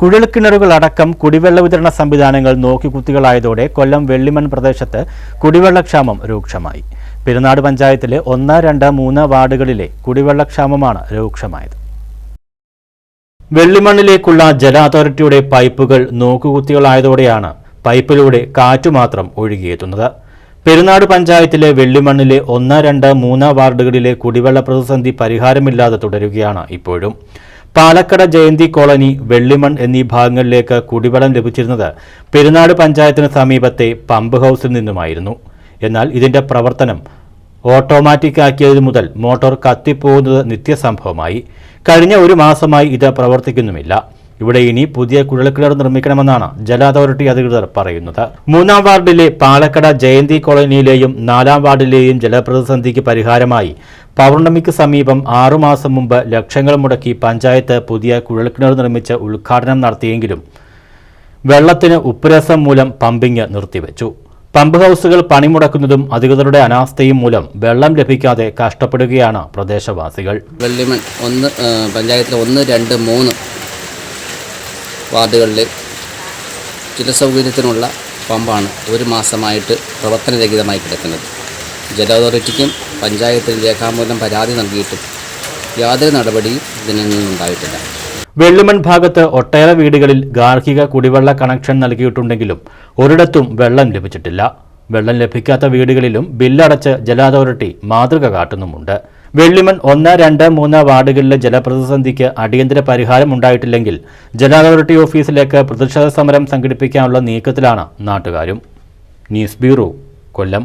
കുഴൽക്കിണറുകളടക്കം കുടിവെള്ള വിതരണ സംവിധാനങ്ങൾ നോക്കിക്കുത്തികളായതോടെ കൊല്ലം വെള്ളിമൺ പ്രദേശത്ത് കുടിവെള്ളക്ഷാമം രൂക്ഷമായി. പെരുന്നാട് പഞ്ചായത്തിലെ ഒന്ന് രണ്ട് മൂന്ന് വാർഡുകളിലെ കുടിവെള്ളക്ഷാമമാണ് രൂക്ഷമായത്. വെള്ളിമണ്ണിലേക്കുള്ള ജല അതോറിറ്റിയുടെ പൈപ്പുകൾ നോക്കുകുത്തികളായതോടെയാണ് പൈപ്പിലൂടെ കാറ്റുമാത്രം ഒഴുകിയെത്തുന്നത്. പെരുന്നാട് പഞ്ചായത്തിലെ വെള്ളിമണ്ണിലെ ഒന്ന് രണ്ട് മൂന്ന് വാർഡുകളിലെ കുടിവെള്ള പ്രതിസന്ധി പരിഹാരമില്ലാതെ തുടരുകയാണ് ഇപ്പോഴും. പാലക്കട ജയന്തി കോളനി വെള്ളിമൺ എന്നീ ഭാഗങ്ങളിലേക്ക് കുടിവെള്ളം ലഭിച്ചിരുന്നത് പെരുന്നാട് പഞ്ചായത്തിന് സമീപത്തെ പമ്പ് ഹൗസിൽ നിന്നുമായിരുന്നു. എന്നാൽ ഇതിന്റെ പ്രവർത്തനം ഓട്ടോമാറ്റിക് ആക്കിയതു മുതൽ മോട്ടോർ കത്തിപ്പോകുന്നത് നിത്യസംഭവമായി. കഴിഞ്ഞ ഒരു മാസമായി ഇത് പ്രവർത്തിക്കുന്നുമില്ല. ഇവിടെ ഇനി പുതിയ കുഴൽക്കിണർ നിർമ്മിക്കണമെന്നാണ് ജല അതോറിറ്റി അധികൃതർ പറയുന്നത്. മൂന്നാം വാർഡിലെ പാലക്കട ജയന്തി കോളനിയിലെയും നാലാം വാർഡിലെയും ജലപ്രതിസന്ധിക്ക് പരിഹാരമായി പൗർണമിക്ക് സമീപം ആറുമാസം മുമ്പ് ലക്ഷങ്ങൾ മുടക്കി പഞ്ചായത്ത് പുതിയ കുഴൽക്കിണർ നിർമ്മിച്ച് ഉദ്ഘാടനം നടത്തിയെങ്കിലും വെള്ളത്തിന് ഉപ്പുരസം മൂലം പമ്പിങ് നിർത്തിവെച്ചു. പമ്പ് ഹൗസുകൾ പണിമുടക്കുന്നതും അധികൃതരുടെ അനാസ്ഥയും മൂലം വെള്ളം ലഭിക്കാതെ കഷ്ടപ്പെടുകയാണ് പ്രദേശവാസികൾ. വെള്ളിമൺ ഒന്ന് പഞ്ചായത്തിലെ ഒന്ന് രണ്ട് മൂന്ന് വാർഡുകളിൽ ജലസൗകര്യത്തിനുള്ള പമ്പാണ് ഒരു മാസമായിട്ട് പ്രവർത്തനരഹിതമായി കിടക്കുന്നത്. ജല അതോറിറ്റിക്കും പഞ്ചായത്തിനും രേഖാമൂലം പരാതി നൽകിയിട്ടും യാതൊരു നടപടിയും ഇതിൽ നിന്നുണ്ടായിട്ടില്ല. വെള്ളിമൺ ഭാഗത്ത് ഒട്ടേറെ വീടുകളിൽ ഗാർഹിക കുടിവെള്ള കണക്ഷൻ നൽകിയിട്ടുണ്ടെങ്കിലും ഒരിടത്തും വെള്ളം ലഭിച്ചിട്ടില്ല. വെള്ളം ലഭിക്കാത്ത വീടുകളിലും ബില്ലടച്ച് ജല അതോറിറ്റി മാതൃക കാട്ടുന്നുമുണ്ട്. വെള്ളിമൺ ഒന്ന് രണ്ട് മൂന്ന് വാർഡുകളിലെ ജലപ്രതിസന്ധിക്ക് അടിയന്തര പരിഹാരം ഉണ്ടായിട്ടില്ലെങ്കിൽ ജല അതോറിറ്റി ഓഫീസിലേക്ക് പ്രതിഷേധ സമരം സംഘടിപ്പിക്കാനുള്ള നീക്കത്തിലാണ് നാട്ടുകാരും. News bureau Kollam.